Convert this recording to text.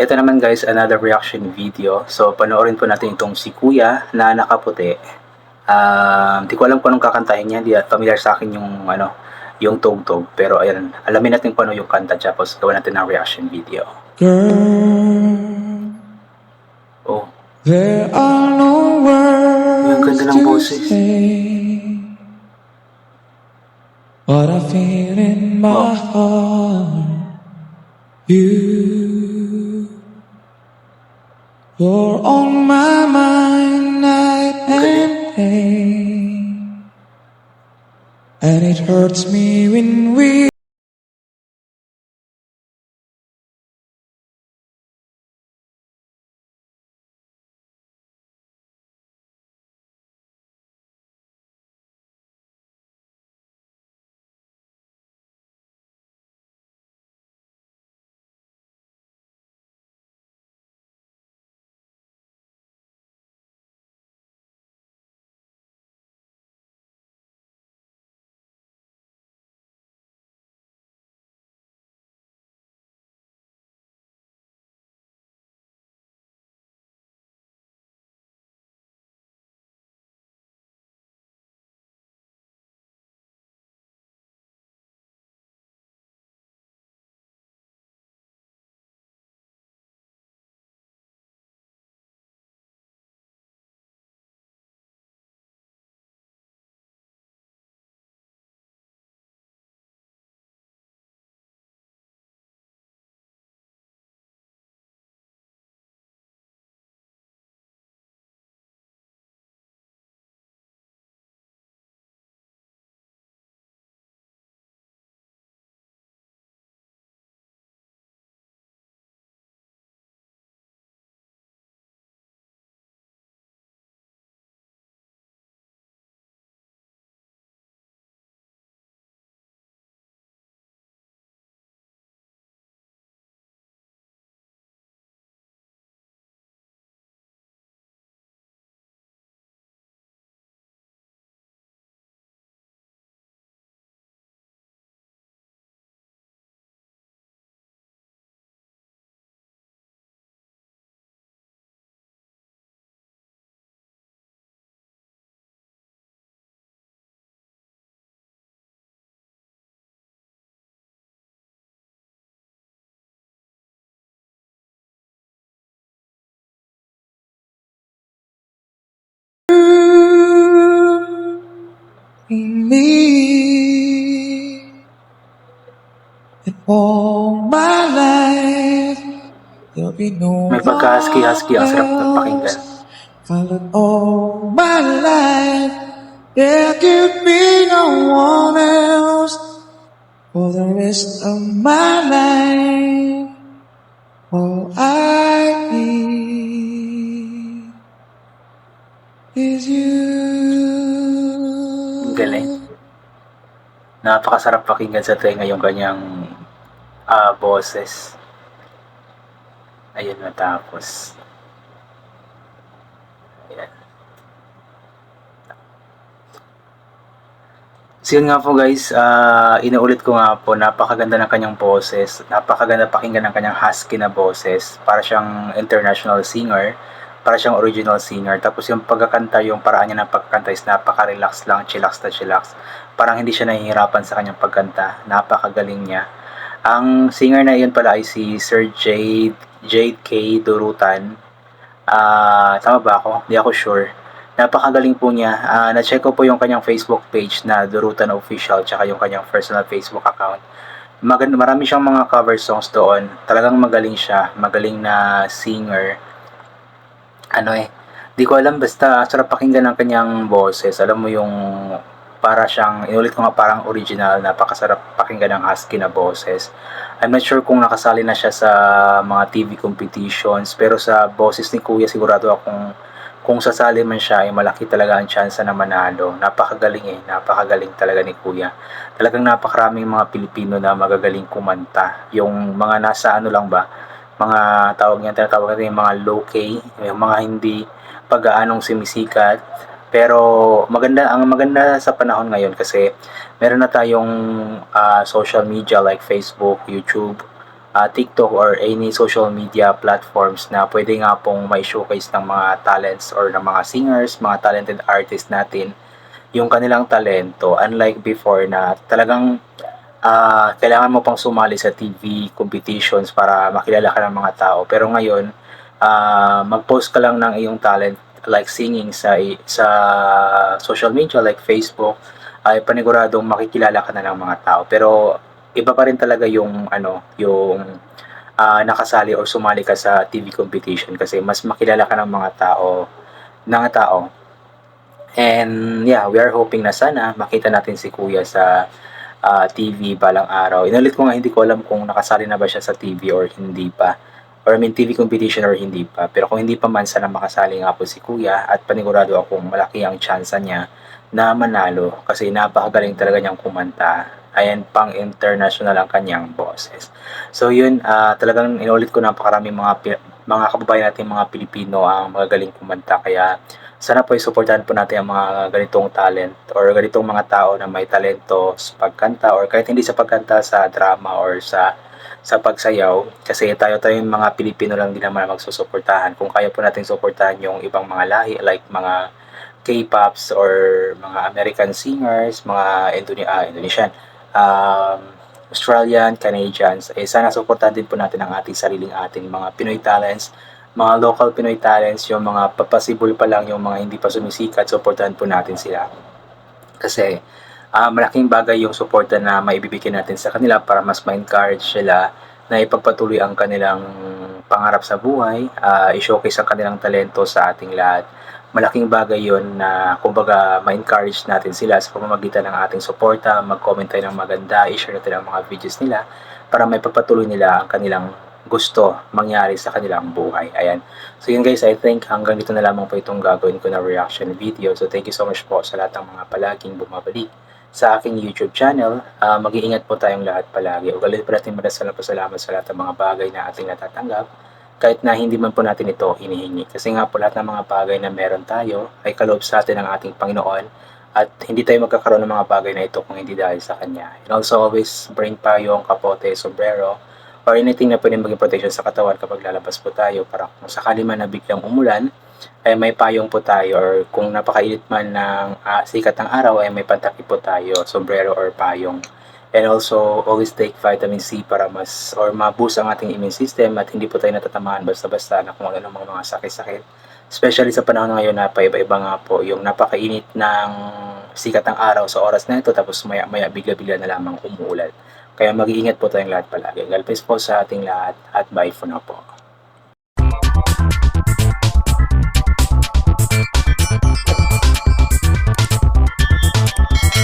Ito naman guys, another reaction video. So, panoorin po natin itong si Kuya na nakaputi. Um, di ko alam kung anong kakantahin niya. Di familiar sa akin yung, ano, yung tugtog. Pero ayan, alamin natin kung ano yung kanta. Tapos gawin natin ng reaction video. Girl, Oh, there are no words ganda ng boses. What I feel in my Wow. heart, you, you're on my mind night and day, and it hurts me when we. Me. And all my life, there'll be no may pagka-husky-husky ang sarap ng pakinggan. Followed all my life, there could be no one else for the rest of my life. All I need is you. Galing. Napakasarap pakinggan sa tenga yung kanyang ah, boses. Ayun matapos. Ayan. So yun nga po guys, ah, inuulit ko nga po, napakaganda ng kanyang boses, napakaganda pakinggan ng kanyang husky na boses, para siyang international singer, para siyang original singer. Tapos yung pagkakanta, yung paraan niya ng pagkakanta is napaka-relax lang, chillax na chillax. Parang hindi siya nahihirapan sa kanyang pagkanta, napakagaling niya. Ang singer na iyon pala ay si Sir Jade, Jade K. Durutan. Ah, tama ba ako? Hindi ako sure. Napakagaling po niya. Ah, na-check ko po yung kanyang Facebook page na Durutan Official tsaka yung kanyang personal Facebook account. Maganda, marami siyang mga cover songs doon. Talagang magaling siya. Magaling na singer. Ano eh, di ko alam basta sarap pakinggan ng kanyang boses. Alam mo yung para siyang, inulit ko nga parang original, napakasarap pakinggan ng husky na boses. I'm not sure kung nakasali na siya sa mga TV competitions, pero sa boses ni Kuya sigurado akong kung sasali man siya ay malaki talaga ang tsansa na manalo. Napakagaling eh, napakagaling talaga ni Kuya. Talagang napakaraming mga Pilipino na magagaling kumanta. Yung mga nasa ano lang ba, mga tawag niya, tinatawag natin yung mga low-K, yung mga hindi pag-aanong sumisikat. Pero maganda ang maganda sa panahon ngayon kasi meron na tayong ah, social media like Facebook, YouTube, ah, TikTok or any social media platforms na pwede nga pong may showcase ng mga talents or ng mga singers, mga talented artists natin yung kanilang talento unlike before na talagang ah, kailangan mo pang sumali sa TV competitions para makilala ka ng mga tao. Pero ngayon ah, mag-post ka lang ng iyong talent like singing sa sa social media like Facebook ay paniguradong makikilala ka na ng mga tao. Pero iba pa rin talaga yung ano yung ah, nakasali or sumali ka sa TV competition kasi mas makilala ka ng mga tao ng tao. And yeah we are hoping na sana makita natin si kuya sa ah, TV balang araw. Inulit ko nga hindi ko alam kung nakasali na ba siya sa TV or hindi pa. Or I mean TV competition or hindi pa. Pero kung hindi pa man sana makasali nga po si kuya at panigurado akong malaki ang tsansa niya na manalo kasi napakagaling talaga niyang kumanta. Ayan pang international ang kanyang boses. So yun ah, talagang inulit ko napakaraming mga mga kababayan natin mga Pilipino ang magagaling kumanta. Kaya sana po isuportahan po natin ang mga ganitong talent or ganitong mga tao na may talento sa pagkanta or kahit hindi sa pagkanta sa drama or sa sa pagsayaw. Kasi tayo tayo yung mga Pilipino lang din naman magsusuportahan. Kung kaya po natin suportahan yung ibang mga lahi like mga K-pops or mga American singers, mga Indone- ah, Indonesian, um, Australian, Canadians, eh sana suportahan din po natin ang ating sariling ating mga Pinoy talents, mga local Pinoy talents, yung mga papasibol pa lang, yung mga hindi pa sumisikat, suportahan po natin sila. Kasi ah, malaking bagay yung suporta na maibibigay natin sa kanila para mas ma-encourage sila na ipagpatuloy ang kanilang pangarap sa buhay, ah, i-showcase ang kanilang talento sa ating lahat. Malaking bagay yon na kumbaga ma-encourage natin sila sa pamamagitan ng ating suporta, mag-comment tayo ng maganda, i-share natin ang mga videos nila para may pagpatuloy nila ang kanilang gusto mangyari sa kanilang buhay. Ayan. So yun guys, I think hanggang dito na lamang po itong gagawin ko na reaction video. So thank you so much po sa lahat ng mga palaging bumabalik sa aking YouTube channel. Ah, mag-iingat po tayong lahat palagi. Ugalit pa natin madasal na pasalamat sa lahat ng mga bagay na ating natatanggap kahit na hindi man po natin ito hinihingi. Kasi nga po lahat ng mga bagay na meron tayo ay kaloob sa atin ng ating Panginoon at hindi tayo magkakaroon ng mga bagay na ito kung hindi dahil sa Kanya. And also always bring payong, kapote, sombrero, or anything na pwede maging protection sa katawan kapag lalabas po tayo para kung sakali man na biglang umulan, ay may payong po tayo or kung napakainit man ng ah, sikat ng araw ay may pantakip po tayo, sombrero or payong. And also, always take vitamin C para mas or maboost ang ating immune system at hindi po tayo natatamaan basta-basta na kung ano mga mga sakit-sakit. Especially sa panahon ngayon na paiba-iba nga po yung napakainit ng sikat ng araw sa oras na ito tapos maya-maya bigla-bigla na lamang umuulan. Kaya mag-iingat po tayong lahat palagi. God bless po sa ating lahat at bye for now po.